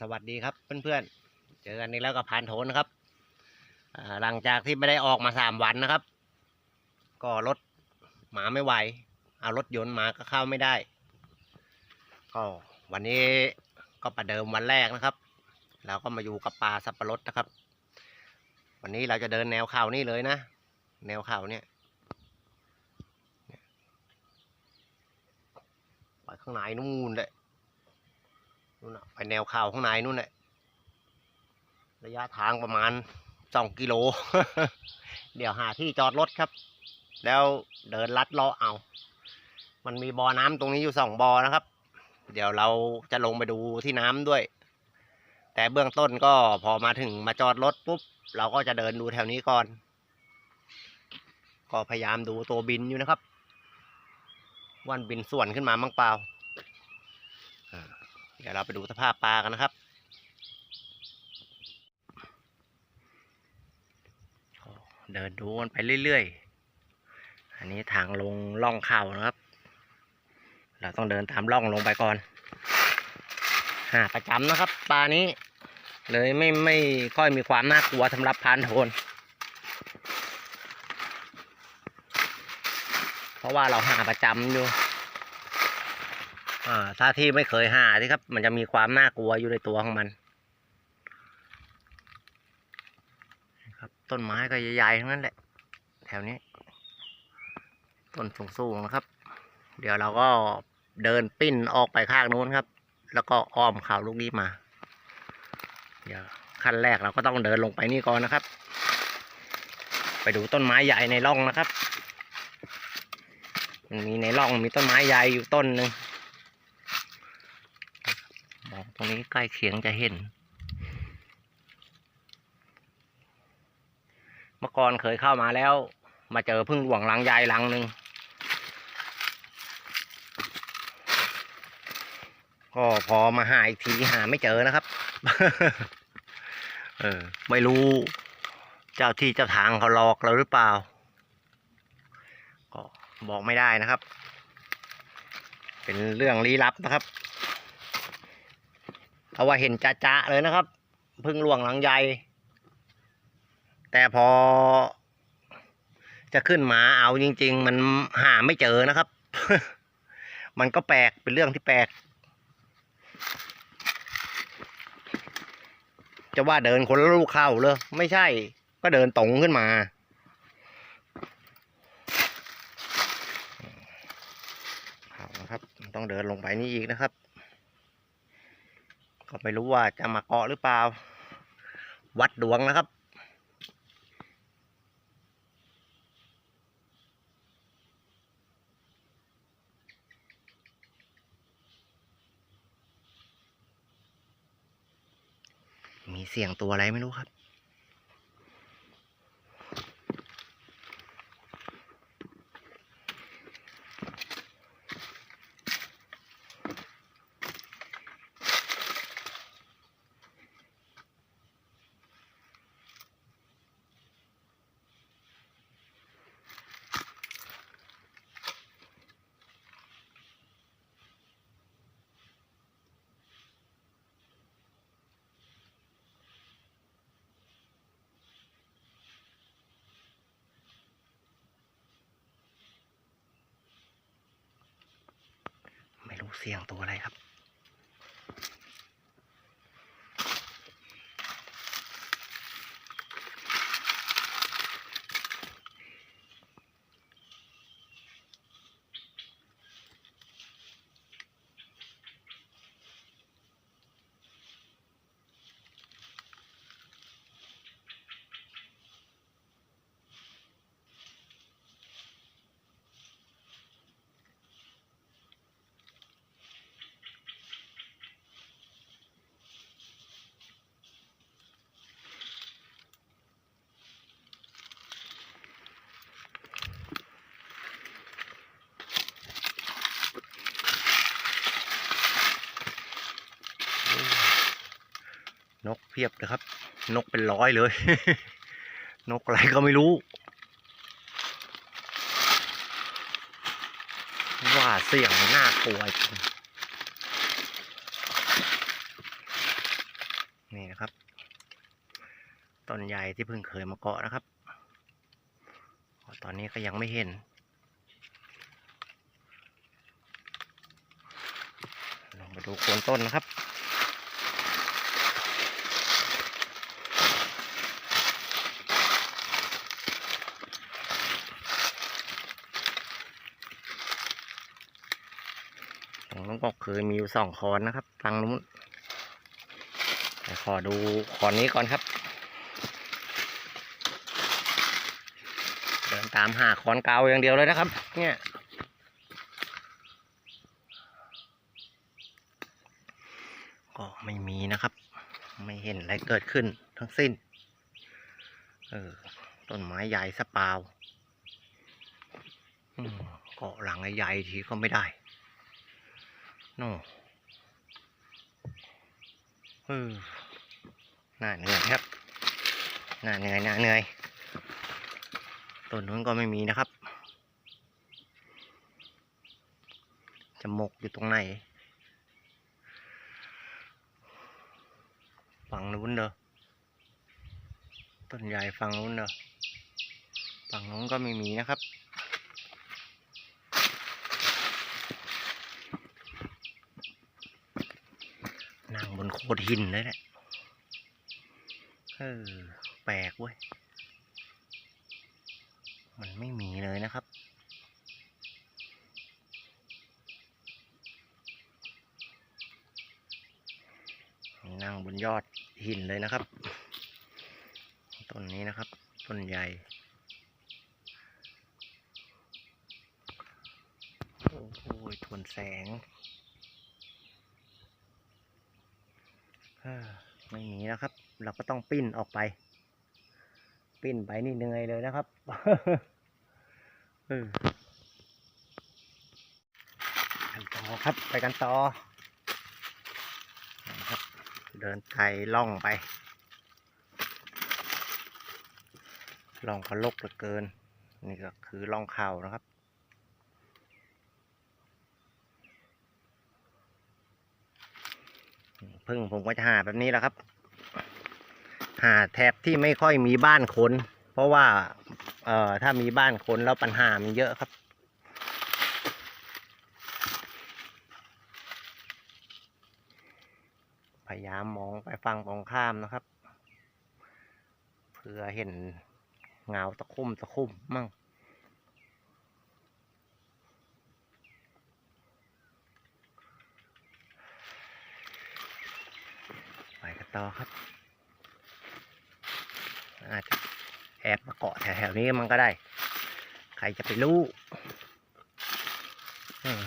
สวัสดีครับเพื่อนๆ เจอกันอีกแล้วกับพานโทนนะครับหลังจากที่ไม่ได้ออกมาสามวันนะครับ ก็รถหมาไม่ไหว เอารถยนต์มาก็เข้าไม่ได้ ก็วันนี้ก็ประเดิมวันแรกนะครับ เราก็มาอยู่กับป่าสับปะรดนะครับ วันนี้เราจะเดินแนวเขานี่เลยนะ แนวเขาเนี่ยเนี่ยไปข้างในนู่นเลย นู่นนะไปแนวข่าวข้างในนู่นแหละระยะทางประมาณสองกิโล เดี๋ยวหาที่จอดรถครับ แล้วเดินลัดเลาะเอา มันมีบ่อน้ำตรงนี้อยู่สองบ่อนะครับ เดี๋ยวเราจะลงไปดูที่น้ำด้วย แต่เบื้องต้นก็พอมาถึงมาจอดรถปุ๊บ เราก็จะเดินดูแถวนี้ก่อน ก็พยายามดูตัวบินอยู่นะครับวันบินส่วนขึ้นมามั้งเปล่า เดี๋ยวเราไปดูสภาพปลากันนะครับเดินดูกันไปเรื่อยๆ อันนี้ทางลงล่องเข่านะครับ เราต้องเดินตามล่องลงไปก่อนหาประจำนะครับปลานี้ เลยไม่ไม่ค่อยมีความน่ากลัวสำหรับพานโทน เพราะว่าเราหาประจำอยู่ อ่าถ้าที่ไม่เคยหาที่ครับ มันจะมีความน่ากลัวอยู่ในตัวของมันครับต้นไม้ก็ใหญ่ๆทั้งนั้นแหละ แถวนี้ ต้นสูงๆนะครับ เดี๋ยวเราก็เดินปิ้นออกไปข้างนู้นครับ แล้วก็อ้อมเขาลูกนี้มา เดี๋ยวขั้นแรกเราก็ต้องเดินลงไปนี่ก่อนนะครับ ไปดูต้นไม้ใหญ่ในร่องนะครับ มันมีในร่องมีต้นไม้ใหญ่อยู่ต้นหนึ่ง มองตรงนี้ใกล้เคียงจะเห็น เมื่อก่อนเคยเข้ามาแล้ว มาเจอพึ่งหลวงลังใหญ่ลังหนึ่งก็พอมาหาอีกทีหาไม่เจอนะครับ เออ ไม่รู้ เจ้าที่เจ้าทางเขาหลอกเราหรือเปล่า ก็บอกไม่ได้นะครับ เป็นเรื่องลี้ลับนะครับ เพราว่าเห็นจะๆเลยนะครับ พึ่งหลวงหลังใหญ่ แต่พอ จะขึ้นมาเอาจริง ๆ มันหาไม่เจอนะครับ มันก็แปลกเป็นเรื่องที่แปลก จะว่าเดินคนลูกเข้าเลยไม่ใช่ ก็เดินตรงขึ้นมาครับต้องเดินลงไปนี่อีกนะครับ ก็ไม่รู้ว่าจะมาเกาะหรือเปล่า วัดดวงนะครับมีเสียงตัวอะไรไม่รู้ครับ เสียงตัวอะไรครับ พียบเลยครับ นกเป็นร้อยเลย นกอะไรก็ไม่รู้ ว่าเสียงมันน่ากลัวจริงนี่นะครับต้นใหญ่ที่เพิ่งเคยมาเกาะนะครับ ตอนนี้ก็ยังไม่เห็นลองไปดูโคนต้นนะครับ ตรงนู้นก็เคยมีอยู่สองคอนนะครับทางนู้นแต่ขอดูคอนนี้ก่อนครับ เดินตามหาคอนเกาอย่างเดียวเลยนะครับ เนี่ยก็ไม่มีนะครับ ไม่เห็นอะไรเกิดขึ้นทั้งสิ้น เออต้นไม้ใหญ่สปาอืมเกาะหลังใหญ่ทีก็ไม่ได้ โน่เออน่าเหนื่อยครับ หน่าเหนื่อยหน่าเหนื่อยต้นนู้นก็ไม่มีนะครับ จะหมกอยู่ตรงไหนฝั่งนู้นเด้อต้นใหญ่ฝั่งนู้นเด้อฝั่งนู้นก็ไม่มีนะครับ นั่ง บนโขดหินเลยแหละเออแปลกเว้ย มันไม่มีเลยนะครับ นั่งบนยอดหินเลยนะครับ ต้นนี้นะครับ ต้นใหญ่โอ้โหทวนแสงเอ้อ ไม่มีนะครับ เราก็ต้องปิ้นออกไป ปิ้นไปนี่เหนื่อยเลยนะครับกันต่อครับ ไปกันต่อครับ เดินไทยล่องไปล่องก็ลกเหลือเกิน นี่ก็คือล่องเข่านะครับ พึ่งผมก็จะหาแบบนี้แหละครับ หาแถบที่ไม่ค่อยมีบ้านคนเพราะว่า เอ่อถ้ามีบ้านคนแล้วปัญหามันเยอะครับพยายามมองไปฟังตรงข้ามนะครับ เพื่อเห็นเงาตะคุ่มตะคุ่มมั่ง ไปกัน ต่อครับ อาจจะแอบมาเกาะแถวๆนี้มันก็ได้ ใครจะไปรู้อืม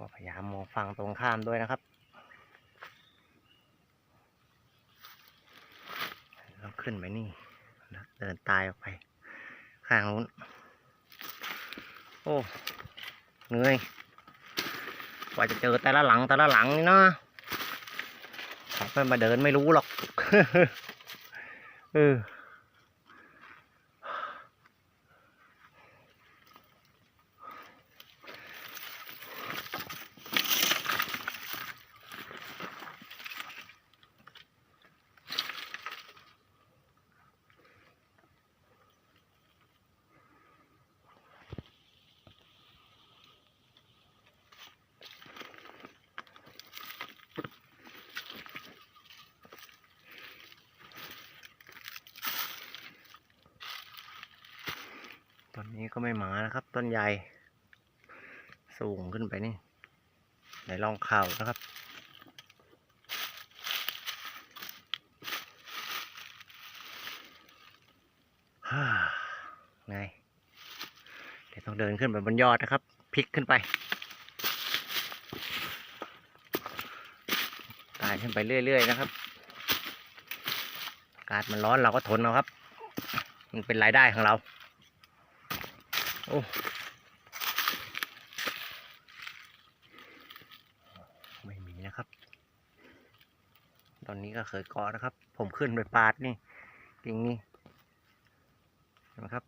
ก็ พยายามมองฝั่งตรงข้ามด้วยนะครับแล้วขึ้นไปนี่แล้วเดินตายออกไป ข้างนู้น โอ้เหนื่อยกว่าจะเจอแต่ละหลังแต่ละหลังนี่เนาะถ้าเพื่อนมาเดินไม่รู้หรอก เออ ตอนนี้ก็ไม่หมานะครับ ต้นใหญ่ สูงขึ้นไปนี่ในรองเข่านะครับฮ่าไง เดี๋ยวต้องเดินขึ้นไปบนยอดนะครับ พลิกขึ้นไปไตายขึ้นไปเรื่อย ๆ นะครับ อากาศมันร้อนเราก็ทนเอาครับ มันเป็นรายได้ของเรา โอ้ไม่มีนะครับ ตอนนี้ก็เคยกาะนะครับ ผมขึ้นไปปาดนี่กิ่งนี้เห็นไหมครับ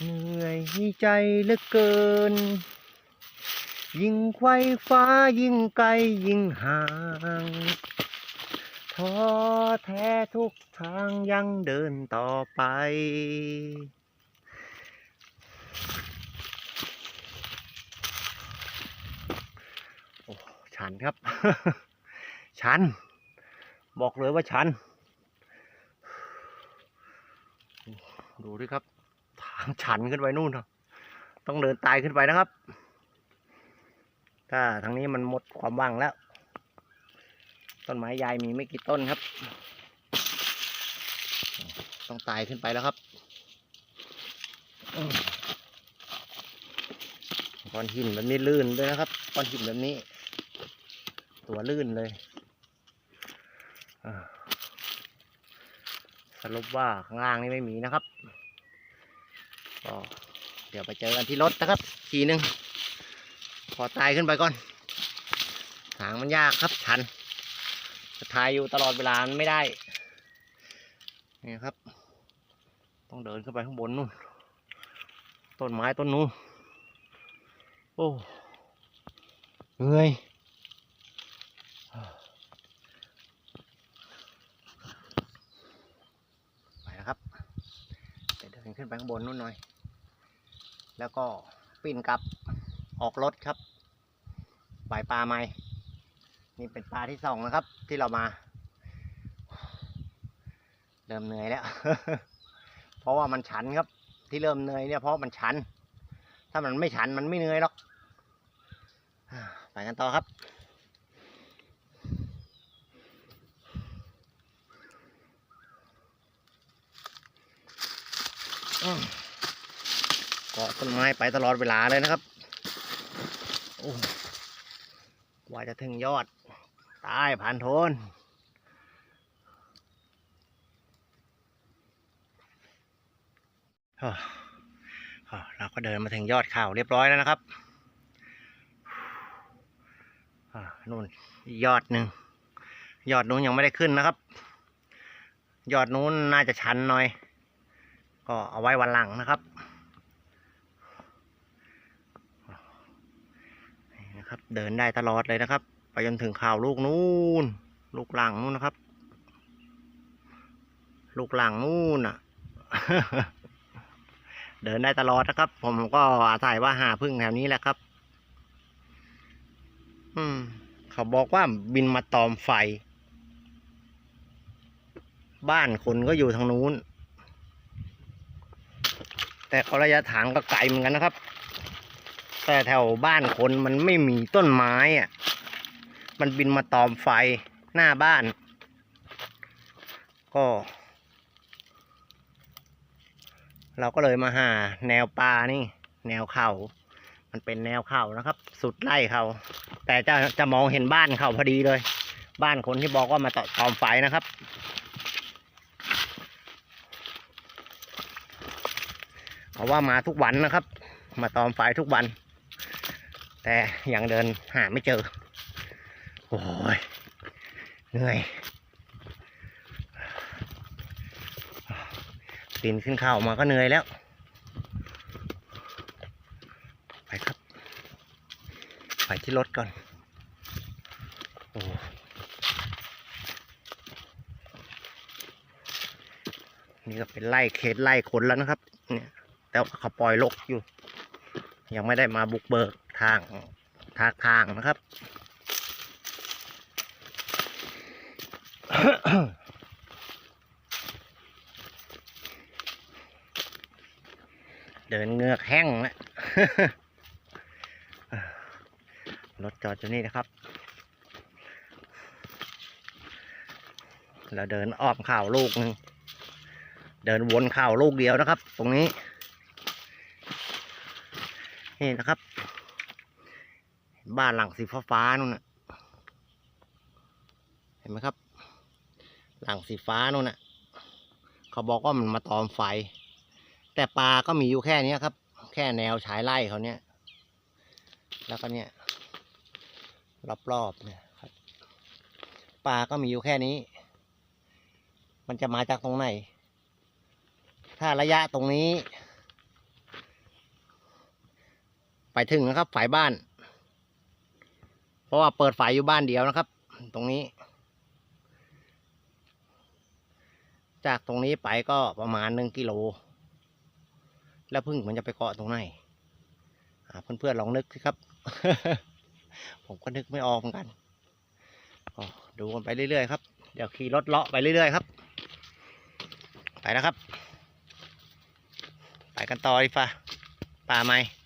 เหนื่อยใจเหลือเกิน ยิ่งไขว้ฟ้ายิ่งไกลยิ่งห่างท้อแท้ทุกทางยังเดินต่อไป โอ้ชันครับ ชัน บอกเลยว่าชัน ดูดิครับ ทางชันขึ้นไปนู่นต้องเดินตายขึ้นไปนะครับ ถ้าทางนี้มันหมดความว่างแล้ว ต้นไม้ใหญ่มีไม่กี่ต้นครับ ต้องตายขึ้นไปแล้วครับก้อนหินแบบนี้ลื่นด้วยนะครับก้อนหินแบบนี้ ตัวลื่นเลยสรุปว่าข้างล่างนี่ไม่มีนะครับก็เดี๋ยวไปเจอกันที่รถนะครับทีหนึ่ง ขอตายขึ้นไปก่อนทางมันยากครับชันจะทายอยู่ตลอดเวลาไม่ได้ นี่ครับ ต้องเดินขึ้นไปข้างบนนู่น ต้นไม้ต้นนู้น โอ้เหนื่อยไปแล้วครับเดินขึ้นไปข้างบนนู่นหน่อย แล้วก็ปีนกลับ ออกรถครับปล่อยปลาใหม่นี่เป็นปลาที่สองนะครับ ที่เรามา เริ่มเหนื่อยแล้ว เพราะว่ามันชันครับ ที่เริ่มเหนื่อยเนี่ยเพราะมันชัน ถ้ามันไม่ชันมันไม่เหนื่อยหรอกไปกันต่อครับเกาะต้นไม้ไปตลอดเวลาเลยนะครับ ว่าจะถึงยอด ตายผ่านโทนเราก็เดินมาถึงยอดเขาเรียบร้อยแล้วนะครับนู่นยอดหนึ่ง ยอดนู้นยังไม่ได้ขึ้นนะครับ ยอดนู้นน่าจะชันหน่อย ก็เอาไว้วันหลังนะครับ นะครับ เดินได้ตลอดเลยนะครับ ไปจนถึงข่าวลูกนู้นลูกหลังนู้นนะครับ ลูกหลังนู้นอะ เดินได้ตลอดนะครับ ผมก็อาศัยว่าหาพึ่งแถวนี้แหละครับ อืม เขาบอกว่าบินมาตอมไฟ บ้านคนก็อยู่ทางนู้น แต่เขาระยะทางก็ไกลเหมือนกันนะครับ แต่แถวบ้านคนมันไม่มีต้นไม้อะ มันบินมาตอมไฟหน้าบ้าน ก็ เราก็เลยมาหาแนวป่านี่ แนวเขา มันเป็นแนวเขานะครับ สุดไล่เขา แต่จะจะมองเห็นบ้านเขาพอดีเลย บ้านคนที่บอกว่ามาตตอมไฟนะครับเขาว่ามาทุกวันนะครับ มาตอมไฟทุกวัน แต่ยังเดินหาไม่เจอ โอ้ยเหนื่อยปีนขึ้นเขามาก็เหนื่อยแล้ว ไปครับ ไปที่รถก่อน โอ้นี่ก็เป็นไล่เขตไล่คนแล้วนะครับ เนี่ย แต่เขาปล่อยลกอยู่ ยังไม่ได้มาบุกเบิก ทางทางทางนะครับ เดินเหงือกแห้งแล้วรถจอดอยู่นี่นะครับ เราเดินอ้อมข่าวลูกหนึ่งเดินวนเข่าลูกเดียวนะครับ ตรงนี้ นี่นะครับ บ้านหลังสีฟ้าๆนู่นน่ะ เห็นไหมครับ หลังสีฟ้านู่นน่ะ เขาบอกว่ามันมาตอมไฟ แต่ปลาก็มีอยู่แค่นี้ครับ แค่แนวฉายไล่เขาเนี้ย แล้วก็เนี่ยรอบๆเนี่ยครับปลาก็มีอยู่แค่นี้ มันจะมาจากตรงไหน ถ้าระยะตรงนี้ ไปถึงนะครับฝายบ้าน ราะว่าเปิดฝายอยู่บ้านเดียวนะครับ ตรงนี้ จากตรงนี้ไปก็ประมาณหนึ่งกิโล แล้วพึ่งมันจะไปเกาะตรงไหนอ่าเพื่อนๆลองนึกสิครับ ผมก็นึกไม่ออกเหมือนกันดูกันไปเรื่อยๆครับ เดี๋ยวขี่รถเลาะไปเรื่อยๆครับ ไปแล้วครับ ไปกันต่อดีฟ้าป่าไม้